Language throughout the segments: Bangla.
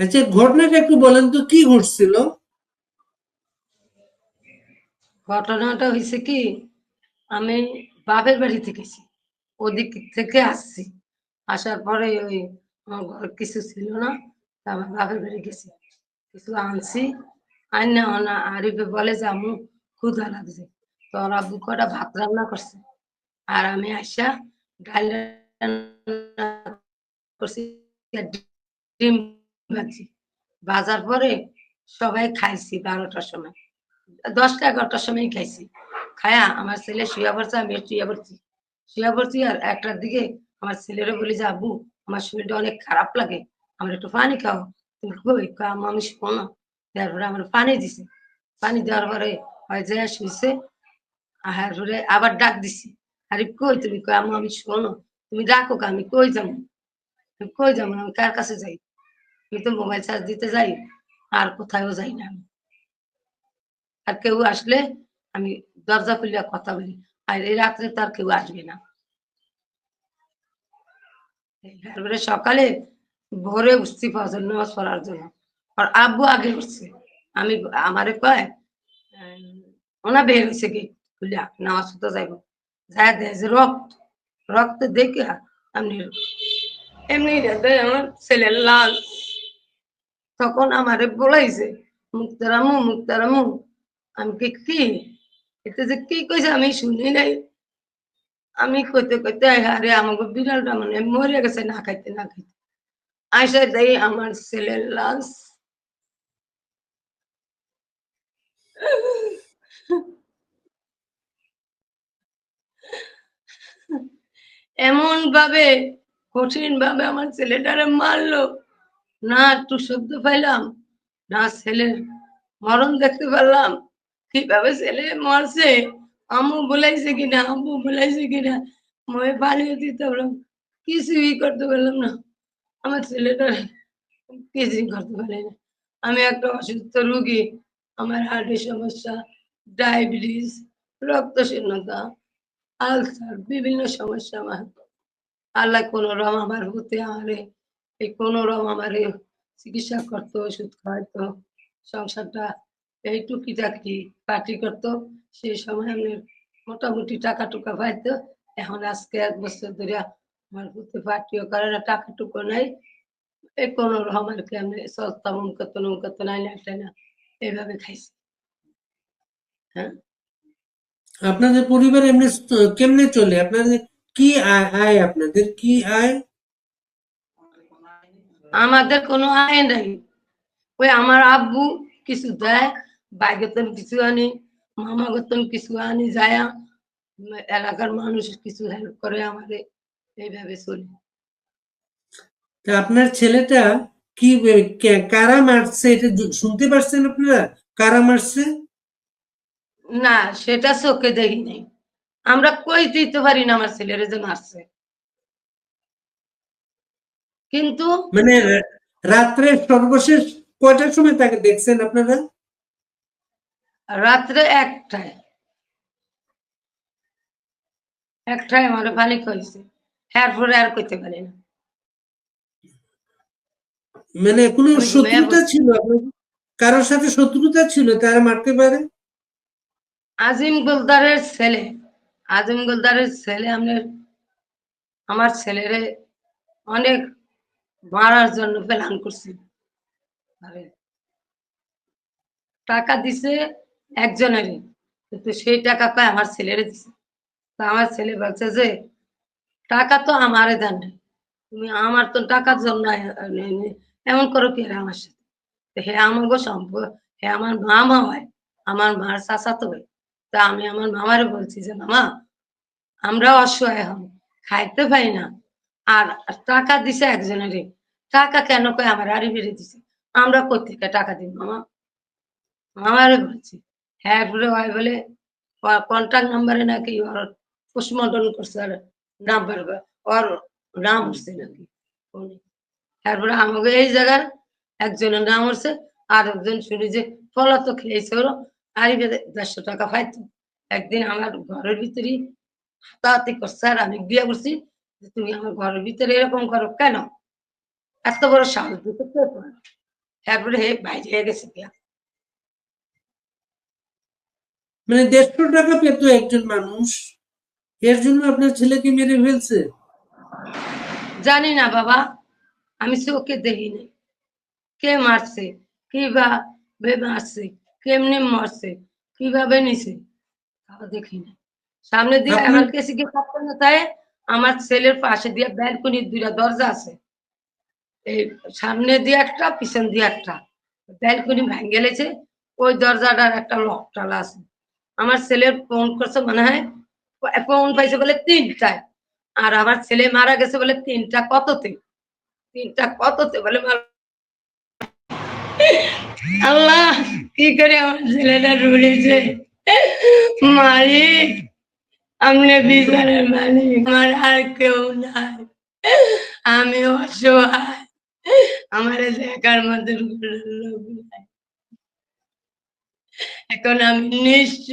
আচ্ছা ঘটনাটা একটু বলেন তো, কি ঘটছিল? ঘটনাটা হয়েছে কি, আমি বাপের বাড়ি গেছি, ওদিক থেকে আসছি। আসার পরে ওই আমার কিছু ছিল না আমার বাপের বাড়ি গেছি। কিছু আনছি, আইন না না আরিফে বলে যে আমু ক্ষুধা লাগছে তো ওরা কটা ভাত রান্না করছে? আর আমি আসা ডাল করছি ডিম ভাজার পরে সবাই খাইছি বারোটার সময়। দশটা এগারোটার সময় খাইছি। খায়া আমার ছেলে শুয়ে পড়ছে আমি শুয়ে পড়ছি। শুয়ে পড়ছি আর একটার দিকে আমার ছেলেরও বলি যে আব্বু আমার শরীরটা অনেক খারাপ লাগে। আমার একটু পানি খাও। তুমি কই? কয়, আমি শোনো তারপরে আমার পানি দিছে। পানি দেওয়ার পরে হয় যে শুয়েছে আর পরে আবার ডাক দিছি। আরে কই তুমি? আম্মু আমি শোনো তুমি ডাকো আমি কই যাব? কই যাব? আমি কার কাছে যাই? আমি তো মোবাইল চার্জ দিতে যাই, আর কোথাও যাই না আমি। আর কেউ আসলে আমি দরজা খুলে কথা বলি, আর এই রাত্রে তার কেউ আসবে না। তারপরে সকালে ভোরে উঠছি ফজর নামাজ পড়ার জন্য। আর আব্বু আগে উঠছে। আমি আমারে কয় ওনা বের হয়েছে কি খুলে নামাজ পড়তে যাইব। যায় দেয় যে রক্ত রক্ত দেখে আমি এমনি আমার ছেলের লাল তখন আমারে বলাইছে, মুক্তারামু মুক্তারামু, আমি কি কি? এতে যে কি কইছে আমি শুনি নাই। আমি কইতে কইতে আরে আমাকে বিড়ালটা মানে মরে গেছে, না খাইতে না খাইতে। আইসা দেই আমার ছেলের লাশ। এমন ভাবে কঠিন ভাবে আমার ছেলেটারে মারলো। না একটু শব্দ পাইলাম? না ছেলের মরণ দেখতে পারলাম? কীভাবে ছেলে মরছে? আম্মু বলাইছে কিনা? আম্মু বলাইছে কিনা? মই পানিও দিতে পারলাম কিছুই করতে পারলাম না। আমার ছেলেটা কিছুই করতে পারি না। আমি একটা অসুস্থ রুগী। আমার হার্টের সমস্যা, ডায়াবেটিস, রক্তশূন্যতা, আলসার, বিভিন্ন সমস্যা আমার। আল্লাহ কোন রকম আমার হতে আমারে এই কোন রকম আমারে চিকিৎসা করতো, ওষুধ খাওয়াইতো, সংসারটা এই টুকিটাকি পার্টি করতো। সেই সময় আমি মোটামুটি টাকা টুকা পাইতো। এখন আজকে এক বছর ধরে আমার হতে পার্টিও করে না টাকা টুকু নাই। এই কোন রকম আর কি আমি সস্তা মুম করতো নুম করতো নাই না একটা না, এইভাবে খাইছি। হ্যাঁ? আপনাদের পরিবার এমনি কেমনে চলে? আপনাদের কি আয় আয় আপনাদের? কি আয়? আমাদের কোনো আয় নাই। ওই আমার আব্বু কিছু দেয় বাইগতন কিছু আনি মামা গতন কিছু আনি যায় এলাকার মানুষ কিছু হেল্প করে আমাদের। এইভাবে চলি। আপনার ছেলেটা কি কারা মারছে এটা শুনতে পারছেন আপনারা? কারা মারছে? না সেটা চোখে দেখি নাই। আমরা কই দিতে পারি না আমার ছেলের যে মারছে। কিন্তু মানে রাত্রে সর্বশেষ কয়টার সময় তাকে দেখছেন আপনারা? রাত্রে একটায়। একটায় আমার পানি খাইছে এরপরে আর করতে পারি না। মানে কোনো শত্রুতা ছিল? কারোর সাথে শত্রুতা ছিল? তারা মারতে পারে? আজিম গোলদারের ছেলে। আজিম গোলদারের ছেলে আমাদের আমার ছেলেরে অনেক মারার জন্য প্ল্যান করছিল আরে, টাকা দিছে একজনেরই কিন্তু সেই টাকা কয় আমার ছেলেরে দিছে। তা আমার ছেলে বলছে যে টাকা তো আমারে দেন তুমি আমার তো টাকার জন্য এমন করো কি আমার সাথে? তো হে আমাকে সম্পর্ক হে আমার মামা হয় আমার মার চাচাতো ভাই তা আমি আমার মামারে বলছি যে মামা আমরা অসহায় হব খাইতে পাই না। আর টাকা দিছে একজনেরই। টাকা কেন কয় আমার আড়ি বেড়ে দিছে। আমরা কোথেকে টাকা দিই মামা? মামারে বলছি হ্যাঁ বলে হয় বলে কন্ট্যাক্ট নাম্বারে নাকি ওর পোস্টমর্টম করছে আর নাম্বার ওর নাম উঠছে নাকি তারপরে আমাকে এই জায়গার একজনের নাম উঠছে আর একজন শুনি যে পলাতক খেয়েছে ওর বেঁধে দেড়শো টাকা পাইতো। একদিন আমার ঘরের ভিতরে হাতাহাতি করছে আর আমি গিয়ে বলছি যে, তুমি আমার ঘরের ভিতরে এরকম করো কেন? এত বড় সাহস দিতে? তারপরে হে বাইরে গেছে গিয়া মানে দেড়শো টাকা পেত একজন মানুষ। এর জন্য আপনার ছেলেকে মেরে ফেলছে? জানি না বাবা আমি চোখে দেখি নাই কে মারছে? কি কীভাবে মারছে? কেমনি মারছে? কীভাবে নিছে? তাও দেখি না সামনে দিয়ে আমার কাছে গিয়ে তাই আমার ছেলের পাশে দিয়ে ব্যালকনির দুইটা দরজা আছে। এই সামনে দিয়ে একটা, পিছন দিয়ে একটা। ব্যালকনি ভেঙে গেলেছে ওই দরজাটার একটা লক টালা আছে। আমার ছেলের ফোন করছে মনে হয় ফোন পাইছে বলে তিনটায় আর আমার ছেলে মারা গেছে বলে তিনটা কততে? তিনটা কততে বলে আল্লাহ, কি করে আমার ছেলেটা রুড়েছে মালিক, আপনি বিচারের মালিক। আমার আর কেউ নাই। আমি অসহায়। আমার দেখার মতো লোক নাই। এখন আমি নিঃস্ব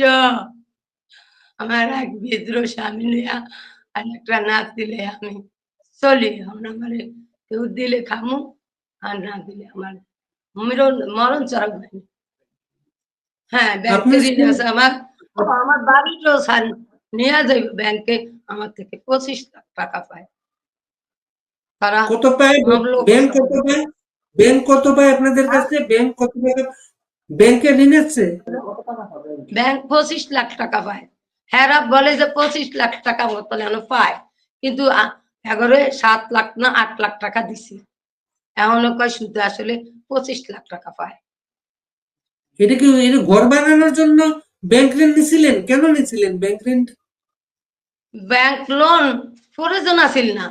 আমার এক বিদ্রোহ স্বামী নিয়া আর একটা না দিলে আমি চলি। আমরা মানে কেউ দিলে খামু আর না দিলে আমার মরণ মরণ চরক হয়নি। হ্যাঁ ব্যাংকে আছে আমার আমার বাড়িটাও নিয়ে যাইবে ব্যাংকে আমার থেকে পঁচিশ লাখ টাকা পায়। তারা কত পায়? ব্যাংক কত পায়? ব্যাংক কত পায় আপনাদের কাছে? ব্যাংক কত টাকা ব্যাংকে ঋণ আছে ব্যাংক পঁচিশ লাখ টাকা পায়। হেরা বলে যে পঁচিশ লাখ টাকা মতো যেন পায়। কিন্তু এগারো সাত লাখ না আট লাখ টাকা দিছি। এমনও কয় শুধু আসলে পঁচিশ লাখ টাকা পায়। এটা কি এটা ঘর বানানোর জন্য ব্যাংক ঋণ নিছিলেন? কেন নিছিলেন ব্যাংক ঋণ? ব্যাংক লোন প্রয়োজন আছিল না।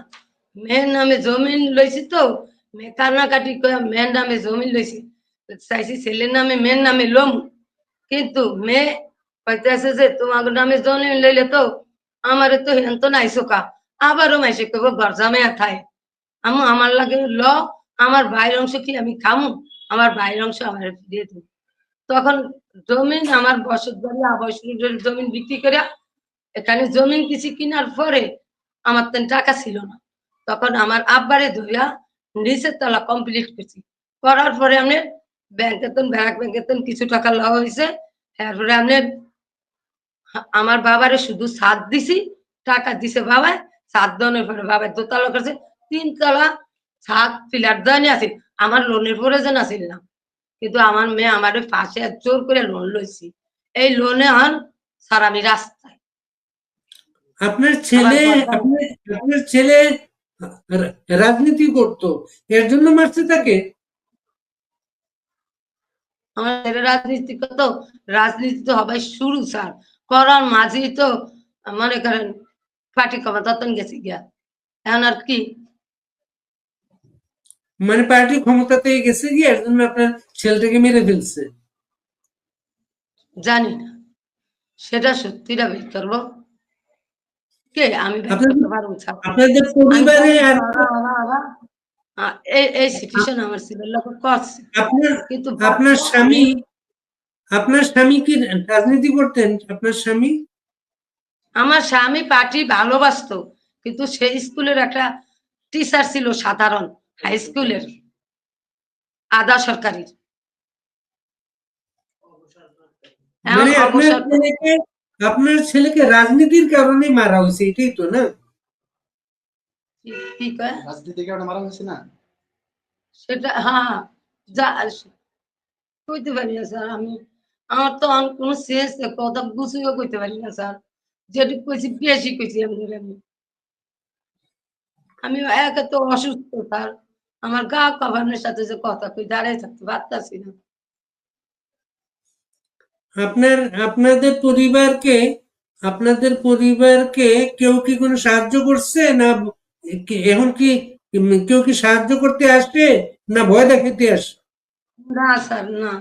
মেয়ের নামে জমিন লইছি তো মেয়ে কান্নাকাটি করে মেয়ের নামে জমিন লইছি চাইছি ছেলের নামে, মেয়ের নামে লোম। কিন্তু মেয়ে কইতেছে যে, তোমার নামে জমিন লইলে তো আমারে তো হেন তো নাই চোকা আবারও মাইসে কইব ঘর জামে থাই। আমু আমার লাগে ল, আমার ভাইয়ের অংশ কি আমি খামু? আমার ভাইয়ের অংশ আমার ফিরিয়ে দিন তখন জমিন, আমার বসত বাড়ি আবাস জমিন বিক্রি করে এখানে জমিন কিছু কেনার পরে আমার তেন টাকা ছিল না। তখন আমার আব্বারে ধুইয়া নিচের তলা কমপ্লিট করছি। করার পরে আমি ব্যাংকে তো ব্যাংক ব্যাংকে তো কিছু টাকা লওয়া হয়েছে তারপরে আমি আমার বাবারে শুধু সাত দিছি টাকা দিছে বাবায় সাত দনের পরে বাবায় দোতলা করছে তিনতলা সাত পিলার দানি আছে আমার লোনের প্রয়োজন আছিল না। কিন্তু আমার মেয়ে আমার পাশে জোর করে লোন লইছি। এই লোনে হন স্যার আমি রাস্তায়। আপনার ছেলে আপনার ছেলে রাজনীতি করতো। এর জন্য মারছে তাকে। আমার ছেলে রাজনীতি কত রাজনীতি তো হবে শুরু স্যার। করার মাঝেই তো মনে করেন পার্টি ক্ষমতাতন গেছে গিয়া। এখন আর কি? মানে পার্টি ক্ষমতাতে গেছে গিয়ে এর জন্য আপনার ছেলেটাকে মেরে ফেলছে। জানি না। সেটা সত্যিটা বের করব। আমি আপনাদের পরিবারে আর এই সিচুয়েশন আমার আপনার কিন্তু আপনার স্বামী আপনার স্বামী কি রাজনীতি করতেন? আপনার স্বামী? আমার স্বামী পার্টি ভালোবাসতো কিন্তু সেই স্কুলের একটা টিচার ছিল সাধারণ হাই স্কুলের আধা সরকারি এখন মানে আপনার ছেলেকে রাজনীতির কারণে মারা হয়েছে এটাই তো না? কি- কি কয়? রাজনীতির কারণে মারা হয়েছে না? সেটা হ্যাঁ যা কইতে পারি না স্যার আমি আমার তো কোনো শেষ কথা গুছিয়ে কইতে পারি না স্যার। যেটুকু কইছি বেশি কইছি আমি আমি আমি একে তো অসুস্থ স্যার। আমার গা কভানের সাথে যে কথা কই দাঁড়াই থাকতে পারতাছি না। আপনার আপনাদের পরিবারকে আপনাদের পরিবারকে কেউ কি কোনো সাহায্য করছে না এখন কি কেউ কি সাহায্য করতে আসে না ভয় দেখাতে আসে না স্যার না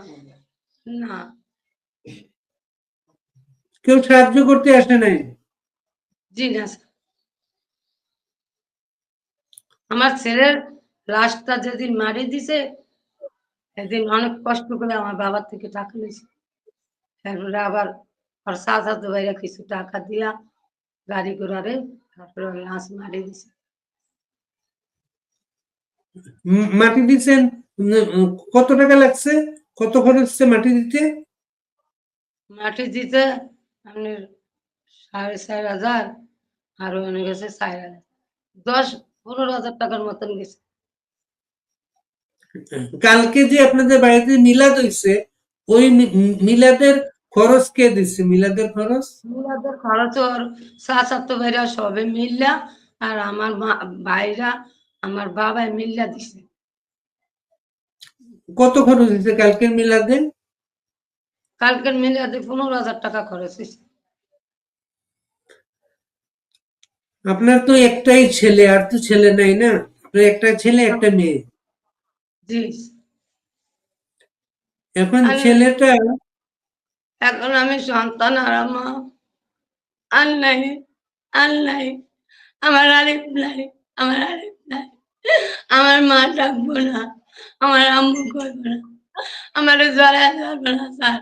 না। কেউ সাহায্য করতে আসে নাই? জি না স্যার। আমার ছেলের লাশটা যেদিন মারি দিছে সেদিন অনেক কষ্ট করে আমার বাবার থেকে টাকা নিয়েছে। তারপরে আবার আর সাত হাত বাইরে কিছু টাকা দিয়া গাড়ি ঘোড়ারে তারপরে লাশ মারি দিছে। মাটি দিচ্ছেন কত টাকা লাগছে? কত খরচ মাটি দিতে? মাটি দিতে আপনার সাড়ে চার হাজার আর ওখানে গেছে চার হাজার। দশ পনেরো হাজার টাকার মতন গেছে। কালকে যে আপনাদের বাড়িতে মিলাদ হইছে ওই মিলাদের খরচ কে দিচ্ছে মিলাদের খরচ? মিলাদের খরচ ওর চাচাত ভাইরা সবে মিললা আর আমার ভাইরা আমার বাবাই মিল্লা দিছে। কত খরচ হয়েছে কালকের মিলাদে? কালকের মিলাদে পনেরো হাজার টাকা খরচ হয়েছে। আপনার তো একটাই ছেলে আর তো ছেলে নাই না? আপনার একটা ছেলে একটা মেয়ে? জি। এখন ছেলেটা এখন আমি সন্তান আর মা। আর নাই আর নাই। আমার আরিফ নাই আমার আরেক নাই আমার মা ডাকবো না আমার আম্মু করব না আমার জ্বরে যাবে না স্যার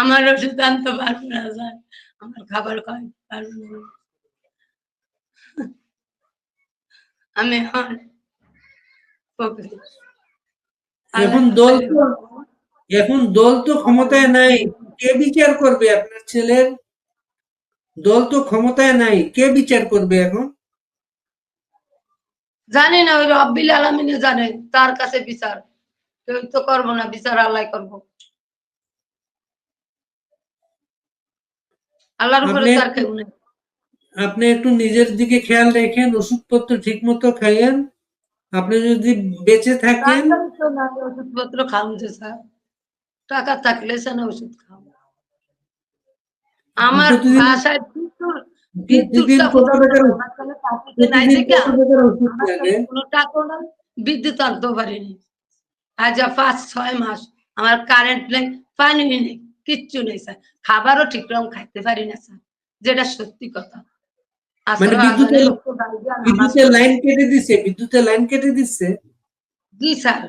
আমার ওষুধ আনতে পারব না স্যার আমার খাবার খাওয়াতে পারব না। আমি এখন এখন দল তো এখন দল তো ক্ষমতায় নাই। কে বিচার করবে আপনার ছেলের? দল তো ক্ষমতায় নাই কে বিচার করবে এখন? জানি না ওই রব্বিল আলমিনে জানে তার কাছে বিচার। কেউ তো করব না বিচার আল্লাহ করব। আল্লাহর উপরে আপনি- তার কেউ নেই। আপনি একটু নিজের দিকে খেয়াল রাখেন ওষুধপত্র ঠিক মতো খাইয়েন। আপনি যদি বেঁচে থাকেন ওষুধপত্র খাওয়া স্যার। টাকা থাকলে সে না ওষুধ খাও আমার বাসায় বিদ্যুৎ আনতেও পারিনি। আজ পাঁচ ছয় মাস আমার কারেন্ট নেই পানি নেই কিচ্ছু নেই স্যার। খাবারও ঠিক রকম খাইতে পারি না স্যার যেটা সত্যি কথা। মানে বিদ্যুতের- লাইন কেটে দিচ্ছে বিদ্যুতের লাইন কেটে দিচ্ছে জি স্যার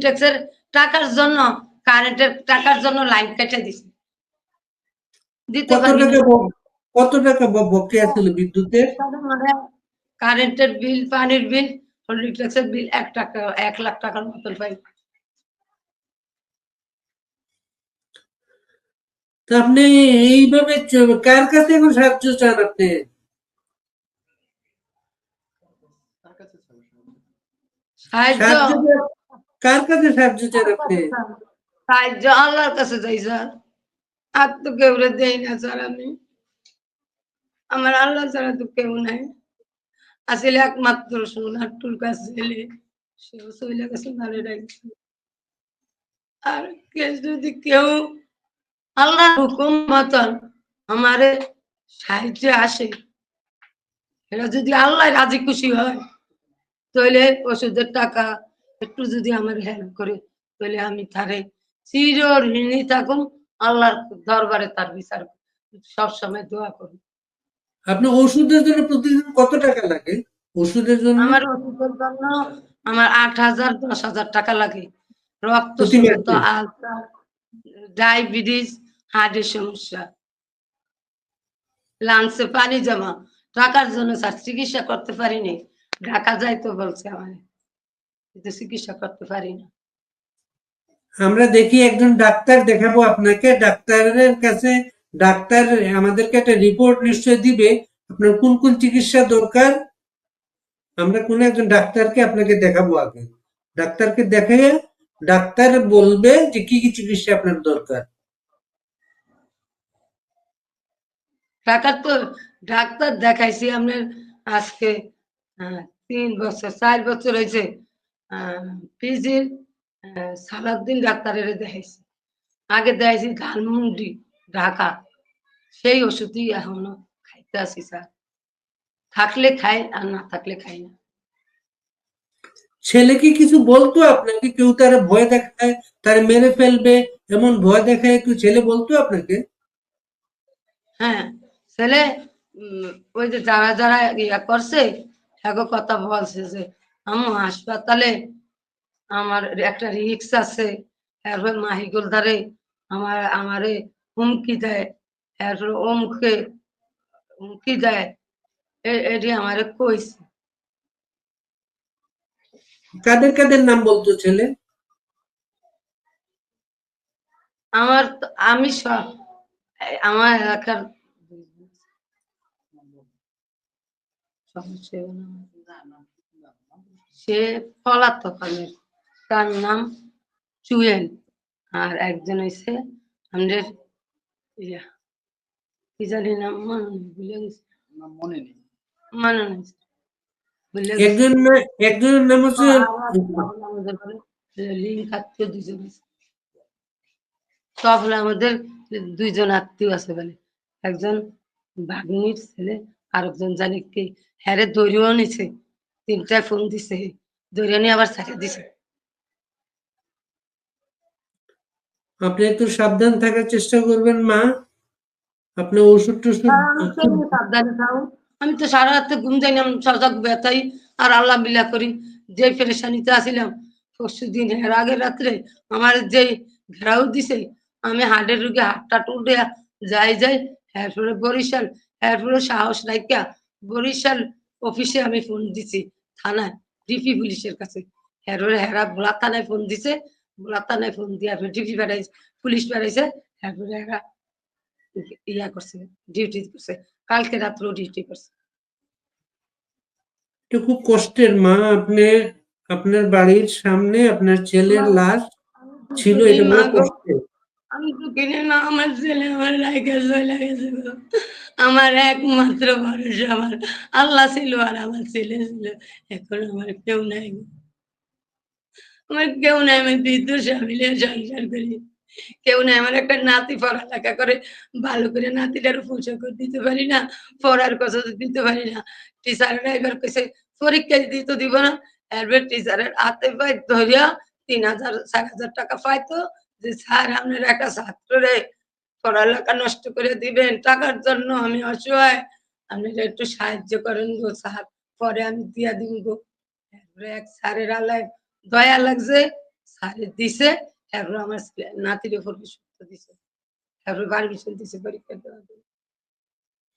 ট্যাক্সের টাকার জন্য কারেন্টের টাকার জন্য লাইন কেটে দিছে। দিতে কত টাকা কত টাকা বকেয়া ছিল বিদ্যুতের? মানে কারেন্টের বিল পানির বিল ট্যাক্সের বিল এক টাকা এক লাখ টাকার মতন পাই। তো আপনি এইভাবে কার কাছে এখন সাহায্য চান আপনি? কার কাছে সাহায্য? চান? আপনি? সাহায্য আল্লাহর কাছে যাই স্যার। আর তো কেউ দেই না স্যার আমি আমার আল্লাহ ছাড়া তো কেউ নাই। আসলে একমাত্র সোনার টুলকা ছেলে। সেও চলে গেছে ভালো রাখছে আর যদি কেউ আল্লাহ হুকুম মতন আমারে সাহায্যে আসে এটা যদি আল্লাহ রাজি খুশি হয় তাহলে ওষুধের টাকা একটু যদি আমার হেল্প করে তাহলে আমি তারে চির ঋণী থাকুম। আল্লাহর দরবারে তার বিচার সবসময় দোয়া করি। আপনি ওষুধের জন্য প্রতিদিন কত টাকা লাগে? ওষুধের জন্য? আমার ওষুধের জন্য আমার আট হাজার দশ হাজার টাকা লাগে। রক্ত আলসার ডায়াবেটিস হার্টের সমস্যা। লাংসে পানি জমা। টাকার জন্য স্যার চিকিৎসা করতে পারিনি। ঢাকা যাইতে বলছে আমার কিন্তু চিকিৎসা করতে পারি না আমরা দেখি একজন ডাক্তার দেখাবো আপনাকে, ডাক্তারের কাছে ডাক্তার আমাদেরকে একটা রিপোর্ট নিশ্চয় দিবে, আপনার কোন কোন চিকিৎসা দরকার? আমরা কোন একজন ডাক্তারকে আপনাকে দেখাবো আগে। ডাক্তারকে দেখে ডাক্তার বলবে যে কি কি চিকিৎসা আপনার দরকার। ডাক্তার তো ডাক্তার দেখাইছি আপনার আজকে তিন বছর, চার বছর হয়েছে পিজির সালাউদ্দিন ডাক্তারের দেখাইছি। আগে দেখাইছি ধানমন্ডি ঢাকা। সেই ওষুধই এখনও খাইতে আছি স্যার। থাকলে খাই আর না থাকলে খাই না। ছেলে কি কিছু বলতো আপনাকে? কেউ তার ভয় দেখায় তার মেরে ফেলবে এমন ভয় দেখায় কেউ ছেলে বলতো আপনাকে? হ্যাঁ ছেলে ওই যে যারা যারা ইয়া করছে হ্যাগো কথা বলছে যে আমার হাসপাতালে আমার একটা রিক্স আছে। এরপর মাহিগুল ধারে আমার আমারে হুমকি দেয়। এরপর মুখে হুমকি দেয়। এ- এটি আমারে কইছে। কাদের কাদের নাম বলতো ছেলে? আমার আমি সব আমার এলাকার। সে পলাতক আমি। তার নাম চুয়েল আর একজন হইছে আমাদের ইয়া কি জানি নাম মনে নেই, ভুলে গেছি। মনে নেই মনে নেই একজন একজনের নাম হচ্ছে লিঙ্ক আত্মীয় দুজন আছে। তাহলে আমাদের দুইজন আত্মীয় আছে বলে। একজন ভাগ্নির ছেলে আর একজন জানি কি হ্যারে দৈরিও নিছে। তিনটায় ফোন দিছে দৈরিও নিয়ে আবার ছাড়িয়ে দিছে। আপনি একটু সাবধান থাকার চেষ্টা করবেন মা। আপনি ওষুধ টষুধ আমি তো সাবধানে থাকো। আমি তো সারা রাতে ঘুম যাই না সজাগ ব্যথাই। আর আল্লাহ বিল্লাহ করি যে পেরেশানিতে আসিলাম পরশু দিন এর আগের রাত্রে আমার যে ঘেরাও দিছে আমি হার্টের রুগী হাতটা টুটে যাই যাই এরপরে বরিশাল এরপরে সাহস রাইকা বরিশাল অফিসে আমি ফোন দিছি থানায় ডিপি পুলিশের কাছে। এরপরে হেরা ভোলা থানায় ফোন দিছে থানায় ফোন দিয়ে ডিপি পাঠাইছে পুলিশ পাঠাইছে এরপরে এরা ইয়া করছে ডিউটি করছে। কালকে রাত্রেও ডিউটি করছে। এটা খুব কষ্টের মা আপনি আপনার বাড়ির সামনে আপনার ছেলের লাশ ছিল এটা বড় কষ্টের আমি তো কিনে না আমার ছেলে আমার রাইকে চলে গেছে আমার একমাত্র ভরসা আমার আল্লাহ ছিল আর আমার ছেলে ছিল এখন আমার কেউ নাই। আমার কেউ নাই, আমি বিদ্যুৎ সামিলে সংসার করি। কেউ নাই, আমার একটা নাতি পড়ালেখা করে, ভালো করে নাতিটার পোশাক দিতে পারি না, পড়ার কথা দিতে পারি না। টিচাররা এবার কইছে, পরীক্ষা দিতে দিব না। এবার টিচারের হাতে পাই ধরিয়া তিন হাজার, চার হাজার টাকা পাইতো যে, স্যার, আপনার একটা ছাত্ররে পড়ালেখা নষ্ট করে দিবেন, টাকার জন্য আমি অসহায়। আপনারা একটু সাহায্য করেন গো, স্যার, পরে আমি দিয়া দিব গো এরপরে এক স্যারের আলায় দয়া লাগছে স্যারের দিছে এরপর আমার নাতির উপর সুস্থ দিছে। এরপর পারমিশন দিছে পরীক্ষা দেওয়ার জন্য।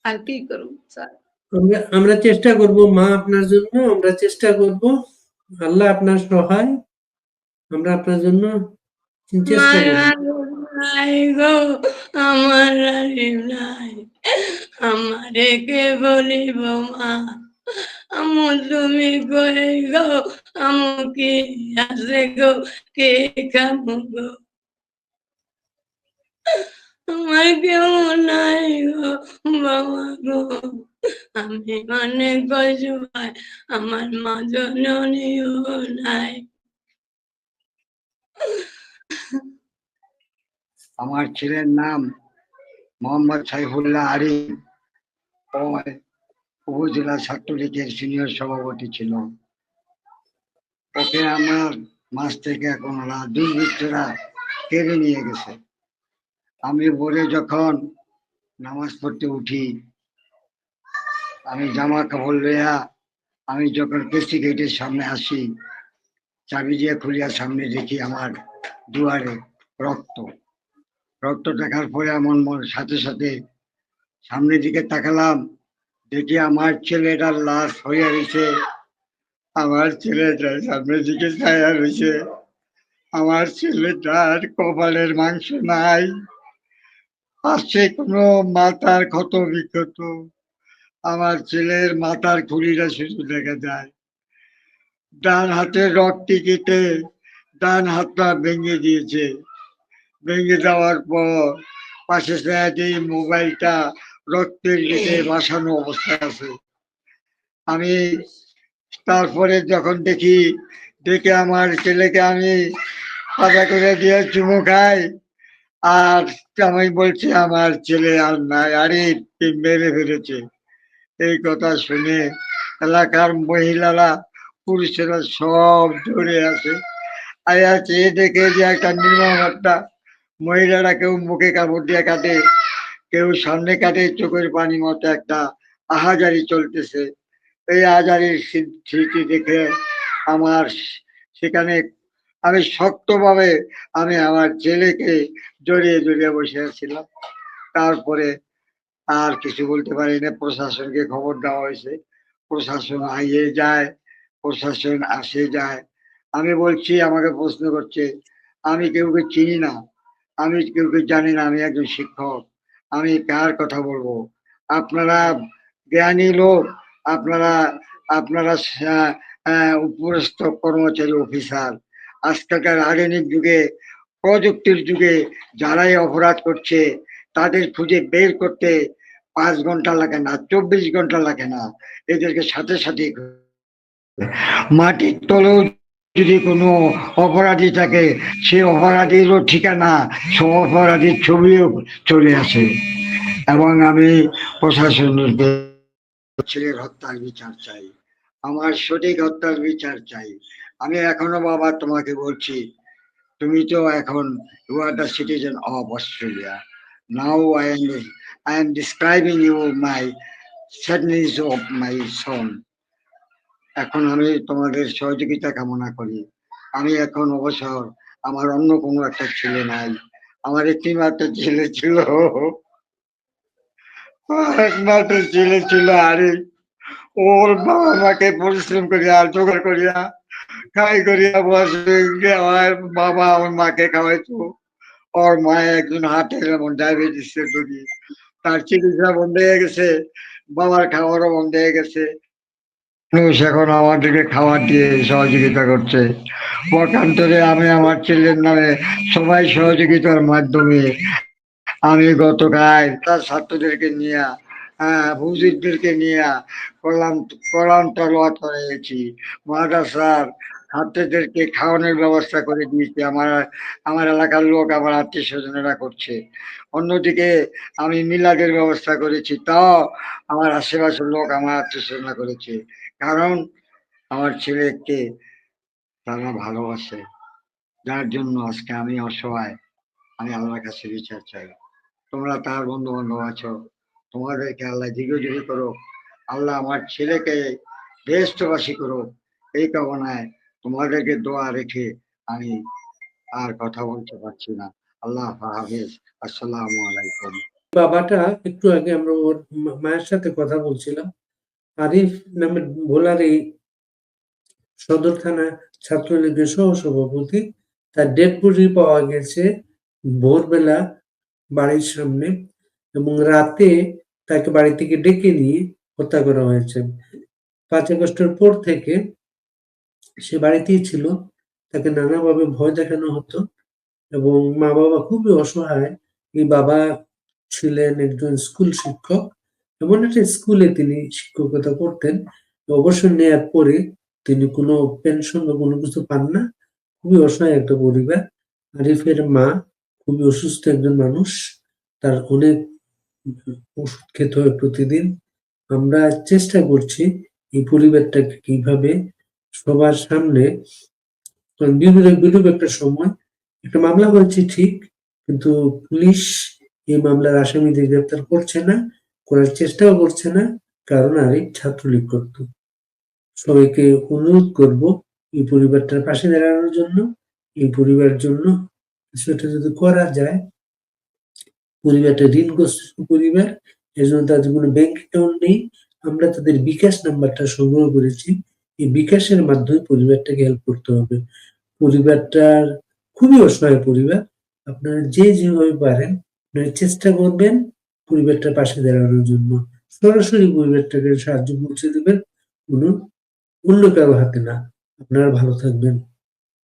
আর কি করুন স্যার? আমরা আমরা চেষ্টা করব মা আপনার জন্য আমরা চেষ্টা করব। আল্লাহ আপনার সহায়। আমরা আপনার জন্য আমার নাই। আমারে কে বলিব মা? আমু তুমি কই গো, আমু কি আছে গো, কে খামু গো? আমার কেউ নাই গো, বাবা গো। আমি অনেক অসহায়, আমার মা জননীও নাই। আমার ছেলের নাম মোহাম্মদ সাইফুল্লাহ আরিফ উপজেলা ছাত্রলীগের সিনিয়র সভাপতি ছিল ওকে আমার মাস থেকে এখন দুর্বৃত্তরা কেড়ে নিয়ে গেছে। আমি ভোরে যখন নামাজ পড়তে উঠি, আমি জামা কাপড় লইয়া আমি যখন কেসি গেটের সামনে আসি, চাবি দিয়ে খুলিয়া সামনে দেখি আমার দুয়ারে রক্ত। রক্ত দেখার পরে আমার মন সাথে সাথে সামনের দিকে তাকালাম দেখি আমার ছেলেটার লাশ হয়ে রয়েছে আমার ছেলেটা সামনের দিকে ছায়া রয়েছে আমার ছেলেটার কপালের মাংস নাই। পাশে কোনো মাথার ক্ষত বিক্ষত? আমার ছেলের মাথার খুলিটা শুধু দেখা যায়। ডান হাতের রক্তি কেটে ডান হাতটা ভেঙে দিয়েছে। ভেঙে দেওয়ার পর পাশে সাইডে মোবাইলটা রক্তের গেটে বাসানো অবস্থায় আছে। আমি তারপরে যখন দেখি দেখে আমার ছেলেকে আমি পাতা করে দিয়ে চুমো খাই আর আমি বলছি আমার ছেলে আর নাই আরে মেরে ফেলেছে। এই কথা শুনে এলাকার মহিলারা পুরুষেরা সব দৌড়ে আছে আয়া চেয়ে দেখে যে একটা নির্মম একটা মহিলারা কেউ মুখে কাপড় দিয়ে কাটে কেউ সামনে কাটে চোখের পানি মতো একটা আহাজারি চলতেছে। এই আহাজারির স্মৃতি দেখে আমার সেখানে আমি শক্তভাবে আমি আমার ছেলেকে জড়িয়ে জড়িয়ে বসে আছিলাম। তারপরে আর কিছু বলতে পারি না প্রশাসনকে খবর দেওয়া হয়েছে। প্রশাসন আইয়ে যায়, প্রশাসন আসে যায়। আমি বলছি, আমাকে প্রশ্ন করছে, আমি কেউকে চিনি না, আমি কেউ কেউ জানি না, আমি একজন শিক্ষক। আমি কার কথা বলব? আপনারা জ্ঞানী লোক, আপনারা আপনারা উপরস্থ কর্মচারী অফিসার। আজকালকার আধুনিক যুগে, প্রযুক্তির যুগে যারাই অপরাধ করছে, তাদের খুঁজে বের করতে পাঁচ ঘণ্টা লাগে না, চব্বিশ ঘণ্টা লাগে না। এদেরকে সাথে সাথে মাটির তলেও যদি কোনো অপরাধী থাকে সে অপরাধীরও ঠিকানা সব অপরাধীর ছবিও চলে আসে। এবং আমি প্রশাসনের ছেলের হত্যার বিচার চাই। আমার সঠিক হত্যার বিচার চাই। আমি এখনও বাবা তোমাকে বলছি, তুমি তো এখন you are the citizen of Australia. Now I am I am describing you my sadness of my son এখন আমি তোমাদের সহযোগিতা কামনা করি। আমি এখন অবসর। আমার অন্য কোনো একটা ছেলে নাই। আমার একটি মাত্র ছেলে। ছিল একমাত্র ছেলে ছিল আরে ওর বাবা মাকে পরিশ্রম করিয়া, জোগাড় করিয়া, খাই করিয়া, বসে আমার বাবা আমার মাকে খাওয়াইতো। ওর মা একজন হার্টের এমন ডায়াবেটিস এর রোগী। তার চিকিৎসা বন্ধ হয়ে গেছে। বাবার খাওয়ারও বন্ধ হয়ে গেছে। মানুষ এখন আমাদেরকে খাবার দিয়ে সহযোগিতা করছে। পক্ষান্তরে আমি আমার ছেলের নামে সবাই সহযোগিতার মাধ্যমে আমি গতকাল তার ছাত্রদেরকে নিয়ে হ্যাঁ হুজুরদেরকে নিয়ে কোরআন কোরআন তলোয়াত করেছি মাদ্রাসার ছাত্রদেরকে খাওয়ানোর ব্যবস্থা করে দিয়েছি। আমার আমার এলাকার লোক, আমার আত্মীয় স্বজনেরা করছে। অন্যদিকে আমি মিলাদের ব্যবস্থা করেছি। তাও আমার আশেপাশের লোক, আমার আত্মীয় স্বজনরা করেছে। কারণ আমার ছেলেকে তারা ভালোবাসে, যার জন্য আজকে আমি অসহায়, আমি আল্লাহর কাছে বিচার চাই। তোমরা তার বন্ধু বান্ধব আছো, তোমাদেরকে আল্লাহ দীর্ঘজীবী করো আল্লাহ আমার ছেলেকে বেষ্টবাসী করো এই কামনায় তোমাদেরকে দোয়া রেখে আমি আর কথা বলতে পারছি না। আল্লাহ হাফেজ, আসসালামু আলাইকুম। বাবাটা, একটু আগে আমরা ওর মায়ের সাথে কথা বলছিলাম। আরিফ নামের ভোলার সদর থানা ছাত্রলীগের সহ সভাপতি তার ডেড বডি পাওয়া গেছে ভোরবেলা বাড়ির সামনে এবং রাতে তাকে বাড়ি থেকে ডেকে নিয়ে হত্যা করা হয়েছে। পাঁচ আগস্টের পর থেকে সে বাড়িতেই ছিল। তাকে নানাভাবে ভয় দেখানো হতো এবং মা বাবা খুবই অসহায়। এই বাবা ছিলেন একজন স্কুল শিক্ষক। এমন একটা স্কুলে তিনি শিক্ষকতা করতেন, অবসর নেয়ার পরে তিনি কোনো পেনশন বা কোনো কিছু পান না। খুবই অসহায় একটা পরিবার। আরিফের মা খুবই অসুস্থ একজন মানুষ। তার অনেক ওষুধ খেতে হয় প্রতিদিন। আমরা চেষ্টা করছি এই পরিবারটাকে কীভাবে সবার সামনে বিরূপ একটা সময় একটা মামলা হয়েছে ঠিক, কিন্তু পুলিশ এই মামলার আসামিদের গ্রেপ্তার করছে না। করার চেষ্টাও করছে না, কারণ আরেক ছাত্রলীগ করত। সবাইকে অনুরোধ করব এই পরিবারটার পাশে দাঁড়ানোর জন্য, এই পরিবার জন্য সেটা যদি করা যায়, পরিবারটা ঋণগ্রস্ত পরিবার এজন্য তাদের কোনো ব্যাংক অ্যাকাউন্ট নেই। আমরা তাদের বিকাশ নাম্বারটা সংগ্রহ করেছি। এই বিকাশের মাধ্যমে পরিবারটাকে হেল্প করতে হবে। পরিবারটার খুবই অসহায় পরিবার। আপনারা যে যেভাবে পারেন চেষ্টা করবেন পরিবারটার পাশে দাঁড়ানোর জন্য। সরাসরি পরিবারটাকে সাহায্য পৌঁছে দেবেন। কোনো অন্য কারও হাতে না। আপনারা ভালো থাকবেন।